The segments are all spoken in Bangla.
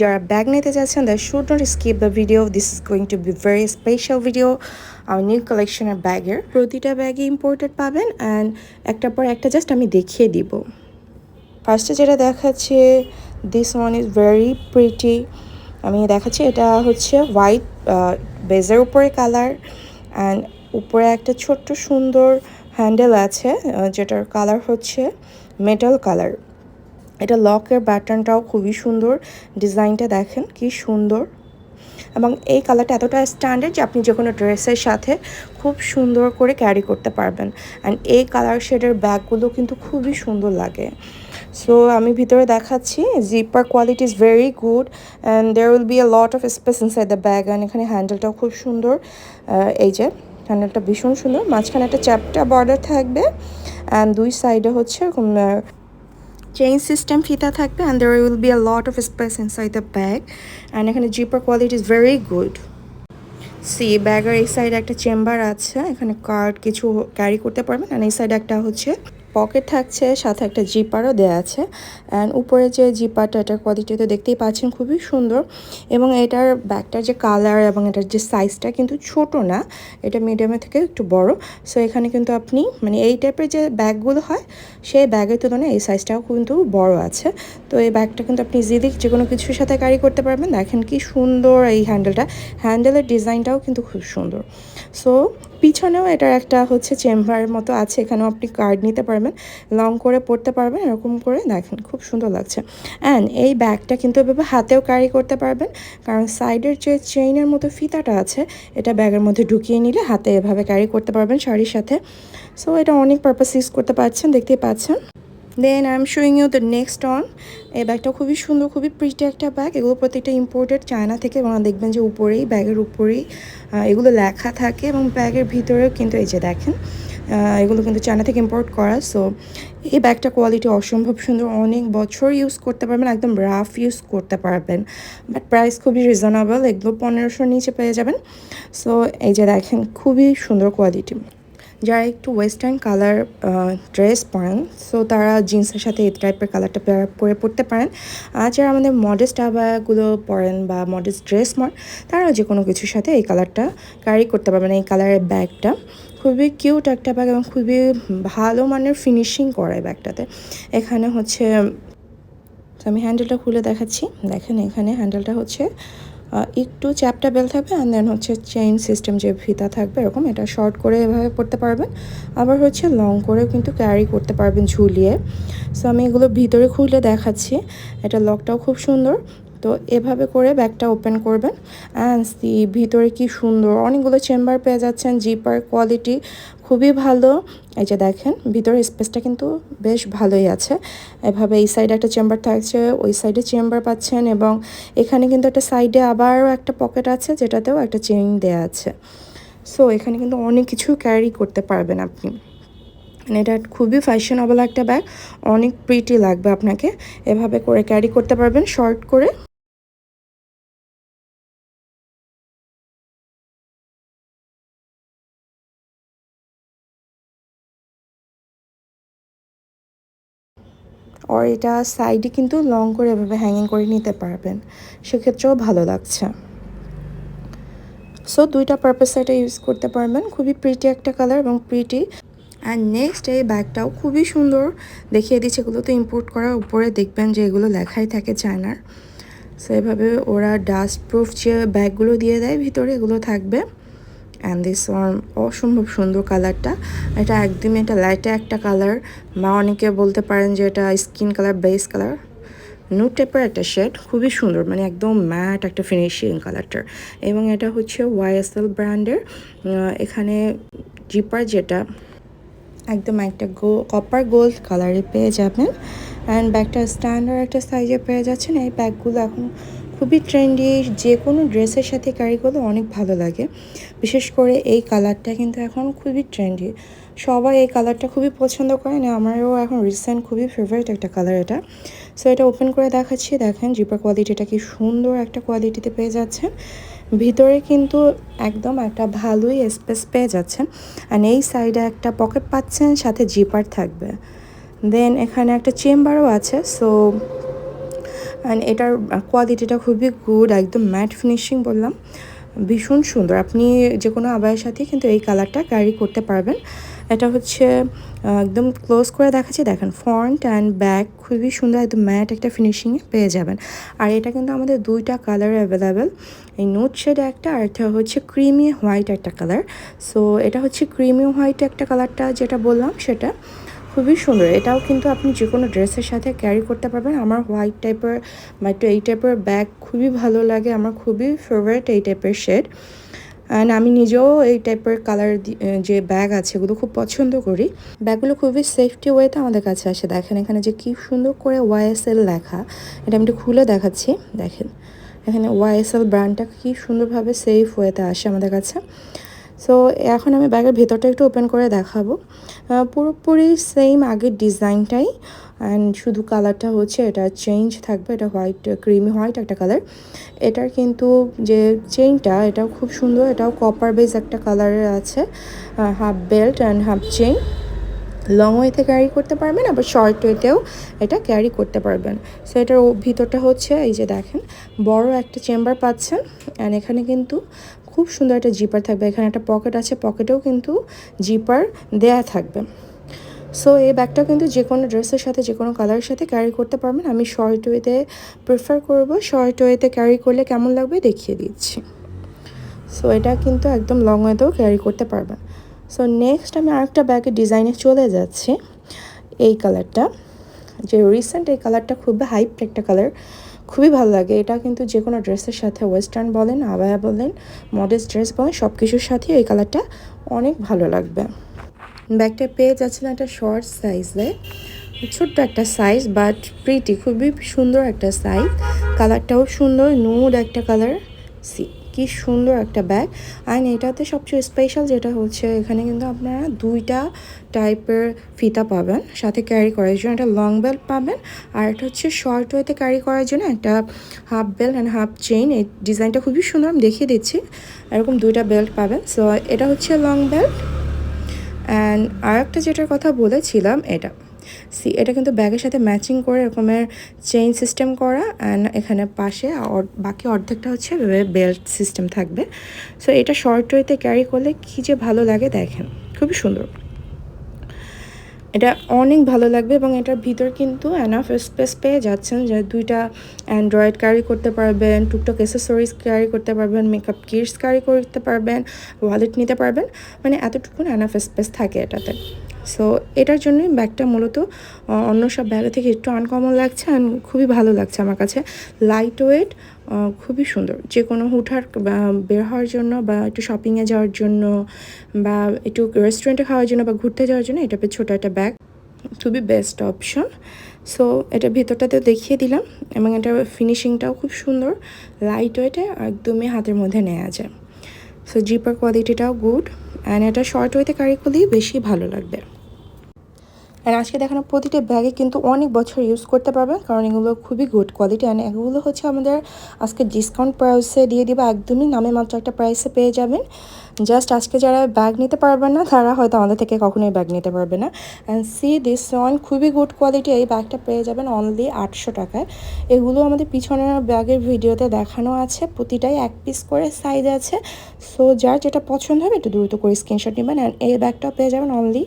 যারা ব্যাগ নিতে যাচ্ছেন they should not skip the video this is going to be very special video আমার নিউ কালেকশনের ব্যাগের প্রতিটা ব্যাগে ইম্পোর্টেড পাবেন অ্যান্ড একটার পর একটা জাস্ট আমি দেখিয়ে দিব। ফার্স্টে যেটা দেখাচ্ছে this one is very pretty আমি দেখাচ্ছি, এটা হচ্ছে হোয়াইট বেজের উপরে কালার অ্যান্ড উপরে একটা ছোট্ট সুন্দর হ্যান্ডেল আছে যেটার কালার হচ্ছে মেটাল কালার এটা লকের ব্যাটার্নটাও খুবই সুন্দর। ডিজাইনটা দেখেন, কি সুন্দর। এবং এই কালারটা এতটা স্ট্যান্ডার্ড যে আপনি যে কোনো ড্রেসের সাথে খুব সুন্দর করে ক্যারি করতে পারবেন। অ্যান্ড এই কালার শেডের ব্যাগগুলো কিন্তু খুবই সুন্দর লাগে। সো আমি ভিতরে দেখাচ্ছি zipper quality is very good and there will be a lot of space inside the bag and এখানে হ্যান্ডেলটাও খুব সুন্দর। এই যে হ্যান্ডেলটা ভীষণ সুন্দর। মাঝখানে একটা চ্যাপটা বর্ডার থাকবে অ্যান্ড দুই সাইডে হচ্ছে চেইন সিস্টেম ফিতা থাকবে and there will be a lot of space inside the bag and এখানে zipper quality is very good see ব্যাগের এই সাইডে একটা চেম্বার আছে, এখানে কার্ড কিছু ক্যারি করতে পারবেন অ্যান্ড এই সাইডে একটা হচ্ছে পকেট থাকছে, সাথে একটা জিপারও দেওয়া আছে। অ্যান্ড উপরে যে জিপারটা, এটার কোয়ালিটি তো দেখতেই পাচ্ছেন, খুবই সুন্দর। এবং এটার ব্যাগটার যে কালার এবং এটার যে সাইজটা কিন্তু ছোট না, এটা মিডিয়ামের থেকে একটু বড়। সো এখানে কিন্তু আপনি মানে এই টাইপের যে ব্যাগগুলো হয়, সেই ব্যাগের তুলনায় এই সাইজটাও কিন্তু বড় আছে। তো, এই ব্যাগটা কিন্তু আপনি ইজিলি যে কোনো কিছুর সাথে ক্যারি করতে পারবেন। দেখেন কি সুন্দর এই হ্যান্ডেলটা হ্যান্ডেলের ডিজাইনটাও কিন্তু খুব সুন্দর। সো পিছনেও এটার একটা হচ্ছে চেম্বার মতো আছে, এখানেও আপনি কার্ড নিতে পারবেন লং করে পড়তে পারবেন, এরকম করে দেখেন, খুব সুন্দর লাগছে। অ্যান্ড এই ব্যাগটা কিন্তু এভাবে হাতেও ক্যারি করতে পারবেন, কারণ সাইডের যে চেইনের মতো ফিতাটা আছে, এটা ব্যাগের মধ্যে ঢুকিয়ে নিলে হাতে এভাবে ক্যারি করতে পারবেন শাড়ির সাথে। সো এটা অনেক পারপাস ইউজ করতে পারছেন, দেখতেই পাচ্ছেন। Then I am showing you the next one এই ব্যাগটা খুবই সুন্দর, খুবই প্রিটি একটা ব্যাগ এগুলো প্রত্যেকটা ইম্পোর্টেড চায়না থেকে এবং দেখবেন যে উপরেই ব্যাগের উপরেই এগুলো লেখা থাকে এবং ব্যাগের ভিতরেও কিন্তু এই যে দেখেন এগুলো কিন্তু চায়না থেকে ইম্পোর্ট করা। সো এই ব্যাগটা কোয়ালিটি অসম্ভব সুন্দর। অনেক বছর ইউজ করতে পারবেন, একদম রাফ ইউজ করতে পারবেন। বাট প্রাইস খুবই রিজনেবল এগুলো পনেরোশোর নিচে পেয়ে যাবেন। সো এই যে দেখেন, খুবই সুন্দর কোয়ালিটি যারা একটু ওয়েস্টার্ন কালার ড্রেস পরেন সো তারা জিন্সের সাথে এই টাইপের কালারটা পরে পড়তে পারেন। আর যারা আমাদের মডেস্ট আবাগুলো পরেন বা মডেস্ট ড্রেস পরেন, তারাও যে কোনো কিছুর সাথে এই কালারটা ক্যারি করতে পারবেন, এই কালারের ব্যাগটা খুবই কিউট একটা ব্যাগ এবং খুবই ভালো মানের ফিনিশিং করা ব্যাগটাতে এখানে হচ্ছে, আমি হ্যান্ডেলটা খুলে দেখাচ্ছি। দেখেন এখানে হ্যান্ডেলটা হচ্ছে একটু চ্যাপটা বেল থাকবে অ্যান্ড দেন হচ্ছে চেইন সিস্টেম যে ফিতা থাকবে এরকম, এটা শর্ট করে এভাবে পড়তে পারবেন। আবার হচ্ছে লং করেও কিন্তু ক্যারি করতে পারবেন ঝুলিয়ে। সো আমি এগুলো ভিতরে খুলে দেখাচ্ছি। এটা লকটাও খুব সুন্দর। তো এভাবে করে ব্যাগটা ওপেন করবেন অ্যান্ড দি ভিতরে কি সুন্দর। অনেকগুলো চেম্বার পেয়ে যাচ্ছেন জিপার কোয়ালিটি খুবই ভালো। এই যে দেখেন, ভিতরে স্পেসটা কিন্তু বেশ ভালোই আছে। এভাবে এই সাইডে একটা চেম্বার থাকছে, ওই সাইডে চেম্বার পাচ্ছেন এবং এখানে কিন্তু একটা সাইডে আবারও একটা পকেট আছে, যেটাতেও একটা চেইন দেওয়া আছে। সো এখানে কিন্তু অনেক কিছু ক্যারি করতে পারবেন আপনি। এটা খুবই ফ্যাশনেবল একটা ব্যাগ অনেক প্রিটি লাগবে আপনাকে। এভাবে করে ক্যারি করতে পারবেন শর্ট করে। আর এটা সাইডে কিন্তু লং করে এভাবে হ্যাঙ্গিং করে নিতে পারবেন। সেক্ষেত্রেও ভালো লাগছে। সো দুইটা পারপাস এটা ইউজ করতে পারবেন। খুবই প্রিটি একটা কালার এবং প্রিটি অ্যান্ড নেক্সট এই ব্যাগটাও খুবই সুন্দর। দেখিয়ে দিচ্ছে, এগুলো তো ইম্পোর্ট করার উপরে দেখবেন যে এগুলো লেখাই থাকে চায়নার সো এভাবে ওরা ডাস্ট প্রুফ যে ব্যাগগুলো দিয়ে দেয়, ভিতরে এগুলো থাকবে। অ্যান্ড দিস ওয়ান অসম্ভব সুন্দর কালারটা। এটা একদমই এটা লাইটে একটা কালার। বা অনেকে বলতে পারেন যে এটা skin colour base colour nude টাইপের একটা শেড খুবই সুন্দর। মানে একদম ম্যাট একটা ফিনিশিং কালারটার এবং এটা হচ্ছে ওয়াইএসএল ব্র্যান্ডের এখানে জিপার যেটা, একদম একটা গো কপার গোল্ড কালারে পেয়ে যাবেন। অ্যান্ড ব্যাগটা স্ট্যান্ডার্ড একটা সাইজে পেয়ে যাচ্ছেন। এই ব্যাগগুলো এখন খুবই ট্রেন্ডি যে কোনো ড্রেসের সাথে ক্যারি করলে অনেক ভালো লাগে। বিশেষ করে এই কালারটা কিন্তু এখন খুবই ট্রেন্ডি সবাই এই কালারটা খুবই পছন্দ করেন আমারও এখন রিসেন্ট খুবই ফেভারিট একটা কালার এটা। সো এটা ওপেন করে দেখাচ্ছি। দেখেন জিপার কোয়ালিটিটা কি সুন্দর একটা কোয়ালিটিতে পেয়ে যাচ্ছেন ভিতরে কিন্তু একদম একটা ভালোই স্পেস পেয়ে যাচ্ছেন আর এই সাইডে একটা পকেট পাচ্ছেন, সাথে জিপার থাকবে। দেন এখানে একটা চেম্বারও আছে। সো অ্যান্ড এটার কোয়ালিটিটা খুবই গুড একদম ম্যাট ফিনিশিং বললাম। ভীষণ সুন্দর। আপনি যে কোনো আবায়ের সাথে কিন্তু এই কালারটা ক্যারি করতে পারবেন। এটা হচ্ছে একদম ক্লোজ করে দেখাচ্ছি। দেখেন ফ্রন্ট অ্যান্ড ব্যাক খুবই সুন্দর, একদম ম্যাট একটা ফিনিশিংয়ে পেয়ে যাবেন। আর এটা কিন্তু আমাদের দুইটা কালার অ্যাভেলেবেল এই নোট শেড একটা, আর এটা হচ্ছে ক্রিমি হোয়াইট একটা কালার সো এটা হচ্ছে ক্রিমি হোয়াইট একটা কালারটা যেটা বললাম সেটা। খুবই সুন্দর। এটাও কিন্তু আপনি যে কোনো ড্রেসের সাথে ক্যারি করতে পারবেন। আমার হোয়াইট টাইপের বা একটু এই টাইপের ব্যাগ খুবই ভালো লাগে। আমার খুবই ফেভারিট এই টাইপের শেড অ্যান্ড আমি নিজেও এই টাইপের কালার যে ব্যাগ আছে, এগুলো খুব পছন্দ করি। ব্যাগগুলো খুবই সেফটি ওয়েতে আমাদের কাছে আসে। দেখেন এখানে যে কি সুন্দর করে ওয়াইএসএল লেখা। এটা আমি একটু খুলে দেখাচ্ছি। দেখেন, এখানে ওয়াইএসএল ব্র্যান্ডটা কী সুন্দরভাবে সেফ ওয়েতে আসে আমাদের কাছে। সো এখন আমি ব্যাগের ভেতরটা একটু ওপেন করে দেখাবো। পুরোপুরি সেম আগের ডিজাইনটাই অ্যান্ড শুধু কালারটা হচ্ছে এটা চেঞ্জ থাকবে, এটা হোয়াইট ক্রিমি হোয়াইট একটা কালার এটার কিন্তু যে চেইনটা এটাও খুব সুন্দর, এটাও কপার বেজ একটা কালারের আছে half belt and half chain long ওয়েতে ক্যারি করতে পারবেন, আবার শর্ট ওয়েতেও এটা ক্যারি করতে পারবেন। সো এটার ভিতরটা হচ্ছে, এই যে দেখেন, বড় একটা চেম্বার পাচ্ছেন অ্যান্ড এখানে কিন্তু খুব সুন্দর একটা জিপার থাকবে। এখানে একটা পকেট আছে, পকেটেও কিন্তু জিপার দেয়া থাকবে। সো এই ব্যাগটা কিন্তু যে কোনো ড্রেসের সাথে যে কোনো কালারের সাথে ক্যারি করতে পারবেন। আমি শর্ট ওয়েতে প্রেফার করব। শর্ট ওয়েতে ক্যারি করলে কেমন লাগবে দেখিয়ে দিচ্ছি। সো এটা কিন্তু একদম লং ওয়েতেও ক্যারি করতে পারবেন। সো নেক্সট আমি আরেকটা ব্যাগের ডিজাইনে চলে যাচ্ছি। এই কালারটা যে রিসেন্ট এই কালারটা খুব হাইপ একটা কালার খুবই ভালো লাগে। এটা কিন্তু যে কোনো ড্রেসের সাথে ওয়েস্টার্ন বলেন, আবায়া বলেন মডেস্ট ড্রেস বলেন সব কিছুর সাথে এই কালারটা অনেক ভালো লাগবে। ব্যাগটা পেয়ে যাচ্ছিলাম একটা শর্ট সাইজে ছোট্ট একটা সাইজ বাট প্রিটি খুবই সুন্দর একটা সাইজ কালারটাও সুন্দর নুড একটা কালার সি কি সুন্দর একটা ব্যাগ অ্যান্ড এটাতে সবচেয়ে স্পেশাল যেটা হচ্ছে, এখানে কিন্তু আপনারা দুইটা টাইপের ফিতা পাবেন, সাথে ক্যারি করার জন্য একটা লং বেল্ট পাবেন, আর একটা হচ্ছে শর্ট ওয়েতে ক্যারি করার জন্য একটা half belt and half chain এই ডিজাইনটা খুবই সুন্দর, আমি দেখিয়ে দিচ্ছি। এরকম দুইটা বেল্ট পাবেন। সো এটা হচ্ছে লং বেল্ট অ্যান্ড আর একটা যেটার কথা বলেছিলাম, এটা। সি, এটা কিন্তু ব্যাগের সাথে ম্যাচিং করে এরকমের চেইন সিস্টেম করা অ্যান্ড এখানে পাশে বাকি অর্ধেকটা হচ্ছে বেল্ট সিস্টেম থাকবে। সো এটা শর্ট ওয়েতে ক্যারি করলে কী যে ভালো লাগে দেখেন, খুবই সুন্দর। এটা অনেক ভালো লাগবে এবং এটার ভিতর কিন্তু অ্যানাফ স্পেস পেয়ে যাচ্ছেন যে দুইটা অ্যান্ড্রয়েড ক্যারি করতে পারবেন টুকটাক অ্যাসেসরিজ ক্যারি করতে পারবেন মেকআপ কিটস ক্যারি করতে পারবেন ওয়ালেট নিতে পারবেন মানে এতটুকু অ্যানাফ স্পেস থাকে এটাতে। সো এটার জন্যই ব্যাগটা মূলত অন্য সব ব্যাগের থেকে একটু আনকমন লাগছে অ্যান্ড খুবই ভালো লাগছে আমার কাছে। লাইট ওয়েট খুবই সুন্দর। যে কোনো হুঠার বের হওয়ার জন্য বা, একটু শপিংয়ে যাওয়ার জন্য বা, একটু রেস্টুরেন্টে খাওয়ার জন্য বা, ঘুরতে যাওয়ার জন্য এটা ছোটো একটা ব্যাগ খুবই বেস্ট অপশন সো এটা ভিতরটাতেও দেখিয়ে দিলাম এবং এটার ফিনিশিংটাও খুব সুন্দর। লাইট ওয়েটে একদমই হাতের মধ্যে নেওয়া যায়। সো জিপার কোয়ালিটিটাও গুড অ্যান্ড এটা শর্ট ওয়েতে ক্যারি করলেই বেশি ভালো লাগবে। আর আজকে দেখানো প্রতিটা ব্যাগে কিন্তু অনেক বছর ইউজ করতে পারবেন কারণ এগুলো খুবই গুড কোয়ালিটি অ্যান্ড এগুলো হচ্ছে আমাদের আজকে ডিসকাউন্ট প্রাইসে দিয়ে দিবা, একদমই নামে মাত্র একটা প্রাইসে পেয়ে যাবেন। জাস্ট আজকে যারা ব্যাগ নিতে পারবেন না, তারা হয়তো আমাদের থেকে কখনোই ব্যাগ নিতে পারবে না। অ্যান্ড সি দিস ওয়ান খুবই গুড কোয়ালিটি এই ব্যাগটা পেয়ে যাবেন অনলি আটশো টাকায়। এগুলো আমাদের পিছনের ব্যাগের ভিডিওতে দেখানো আছে, প্রতিটাই এক পিস করে সাইজ আছে। সো যার যেটা পছন্দ হবে, একটু দ্রুত করে স্ক্রিনশট নেবেন অ্যান্ড এই ব্যাগটাও পেয়ে যাবেন অনলি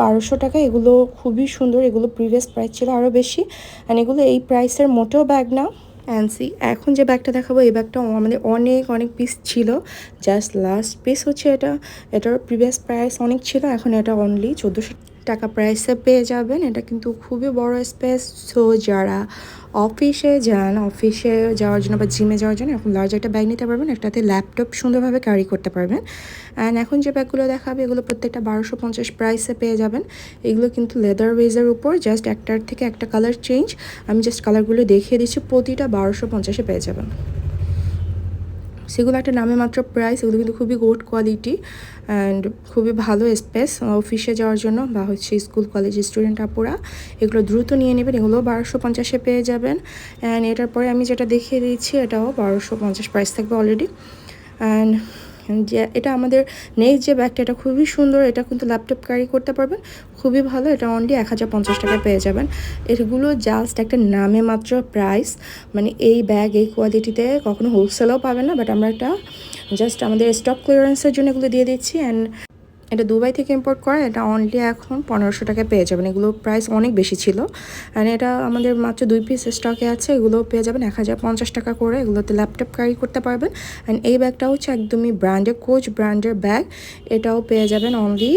বারোশো টাকা, এগুলো খুবই সুন্দর, এগুলো প্রিভিয়াস প্রাইস ছিল আরও বেশি। অ্যান্ড এগুলো এই প্রাইসের মোটেও ব্যাগ না। অ্যান্সি এখন যে ব্যাগটা দেখাবো, এই ব্যাগটা আমাদের অনেক অনেক পিস ছিল। জাস্ট লাস্ট পিস হচ্ছে এটা। এটার প্রিভিয়াস প্রাইস অনেক ছিল, এখন এটা অনলি চোদ্দোশো টাকা প্রাইসে পেয়ে যাবেন। এটা কিন্তু খুবই বড় স্পেস সো যারা অফিসে যান অফিসে যাওয়ার জন্য বা জিমে যাওয়ার জন্য এখন লার্জ একটা ব্যাগ নিতে পারবেন, একটাতে ল্যাপটপ সুন্দরভাবে ক্যারি করতে পারবেন। অ্যান্ড এখন যে ব্যাগগুলো দেখাবে, এগুলো প্রত্যেকটা বারোশো পঞ্চাশ প্রাইসে পেয়ে যাবেন। এগুলো কিন্তু লেদার ওয়েজের উপর জাস্ট একটার থেকে একটা কালার চেঞ্জ আমি জাস্ট কালারগুলো দেখিয়ে দিচ্ছি, প্রতিটা বারোশো পঞ্চাশে পেয়ে যাবেন। সেগুলো একটা নামে মাত্র প্রাইস এগুলো কিন্তু খুবই গুড কোয়ালিটি অ্যান্ড খুবই ভালো স্পেস অফিসে যাওয়ার জন্য বা হচ্ছে স্কুল কলেজ স্টুডেন্ট আপুরা। এগুলো দ্রুত নিয়ে নেবেন, এগুলো বারোশো পঞ্চাশে পেয়ে যাবেন। অ্যান্ড এটার পরে আমি যেটা দেখিয়ে দিচ্ছি, এটাও বারোশো পঞ্চাশ প্রাইস থাকবে অলরেডি অ্যান্ড যে এটা আমাদের নেক্সট যে ব্যাগটা, এটা খুবই সুন্দর, এটা কিন্তু ল্যাপটপ ক্যারি করতে পারবেন, খুবই ভালো, এটা অনলি এক হাজার পঞ্চাশ টাকা পেয়ে যাবেন। এগুলো জাস্ট একটা নামে মাত্র প্রাইস মানে এই ব্যাগ এই কোয়ালিটিতে কখনো হোলসেলও পাবেন না বাট আমরা একটা জাস্ট আমাদের স্টক ক্লিয়ারেন্সের জন্য এগুলো দিয়ে দিচ্ছি অ্যান্ড এটা দুবাই থেকে ইম্পোর্ট করা, এটা অনলি এখন পনেরোশো টাকায় পেয়ে যাবেন। এগুলো প্রাইস অনেক বেশি ছিল। অ্যান্ড এটা আমাদের মাত্র দুই পিস স্টকে আছে, এগুলো পেয়ে যাবেন এক হাজার পঞ্চাশ টাকা করে। এগুলোতে ল্যাপটপ ক্যারি করতে পারবেন। অ্যান্ড এই ব্যাগটা হচ্ছে একদমই ব্র্যান্ডের কোচ ব্র্যান্ডের ব্যাগ এটাও পেয়ে যাবেন অনলি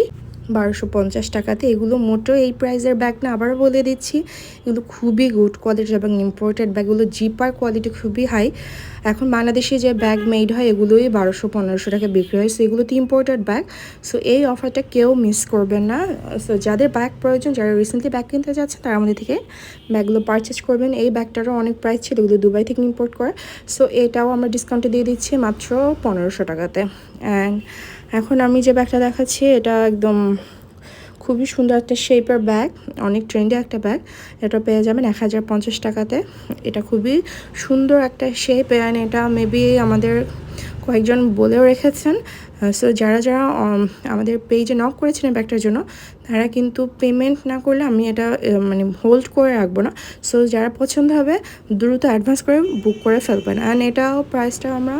বারোশো পঞ্চাশ টাকাতে। এগুলো মোটো এই প্রাইসের ব্যাগ না, আবারও বলে দিচ্ছি, এগুলো খুবই গুড কোয়ালিটির এবং ইম্পোর্টেড ব্যাগগুলো জিপার কোয়ালিটি খুবই হাই এখন বাংলাদেশে যে ব্যাগ মেড হয়, এগুলোই বারোশো পনেরোশো টাকা বিক্রি হয়। সো এগুলো তো ইম্পোর্টেড ব্যাগ সো এই অফারটা কেউ মিস করবেন না। সো যাদের ব্যাগ প্রয়োজন, যারা রিসেন্টলি ব্যাগ কিনতে যাচ্ছেন, তারা আমাদের থেকে ব্যাগগুলো পারচেস করবেন। এই ব্যাগটারও অনেক প্রাইস ছিল, এগুলো দুবাই থেকে ইম্পোর্ট করে। সো এটাও আমরা ডিসকাউন্টে দিয়ে দিচ্ছি মাত্র পনেরোশো টাকাতে। অ্যান্ড এখন আমি যে ব্যাগটা দেখাচ্ছি, এটা একদম খুবই সুন্দর একটা শেপের ব্যাগ অনেক ট্রেন্ডে একটা ব্যাগ এটা পেয়ে যাবেন এক হাজার পঞ্চাশ টাকাতে। এটা খুবই সুন্দর একটা শেপ অ্যান্ড এটা মেবি আমাদের কয়েকজন বলেও রেখেছেন। সো যারা যারা আমাদের পেজে নক করেছেন ব্যাগটার জন্য, তারা কিন্তু পেমেন্ট না করলে আমি এটা মানে হোল্ড করে রাখব না। সো যারা পছন্দ হবে, দ্রুত অ্যাডভান্স করে বুক করে ফেলবেন। অ্যান্ড এটাও প্রাইসটা আমরা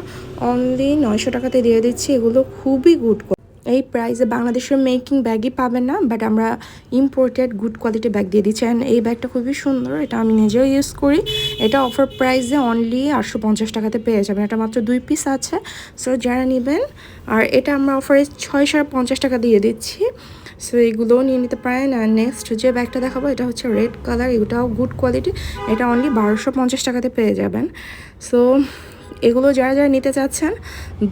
অনলি নয়শো টাকাতে দিয়ে দিচ্ছি। এগুলো খুবই গুড এই প্রাইসে বাংলাদেশের মেকিং ব্যাগই পাবেন না বাট আমরা ইম্পোর্টেড গুড কোয়ালিটি ব্যাগ দিয়ে দিচ্ছি। অ্যান্ড এই ব্যাগটা খুবই সুন্দর, এটা আমি নিজেও ইউজ করি। এটা অফার প্রাইসে অনলি আটশো পঞ্চাশ টাকাতে পেয়ে যাবেন। এটা মাত্র দুই পিস আছে। সো যারা নেবেন, আর এটা আমরা অফারে ছয়শো পঞ্চাশ টাকা দিয়ে দিচ্ছি। সো এইগুলোও নিয়ে নিতে পারেন। আর নেক্সট যে ব্যাগটা দেখাবো, এটা হচ্ছে রেড কালার এটাও গুড কোয়ালিটি এটা অনলি বারোশো পঞ্চাশ টাকাতে পেয়ে যাবেন। সো এগুলো যারা যারা নিতে চাচ্ছেন,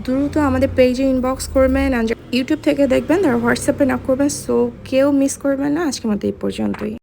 দ্রুত আমাদের পেজে ইনবক্স করবেন আর ইউটিউব থেকে দেখবেন, তারা হোয়াটসঅ্যাপে না করবেন সো কেউ মিস করবেন না। আজকের মতো এই পর্যন্তই।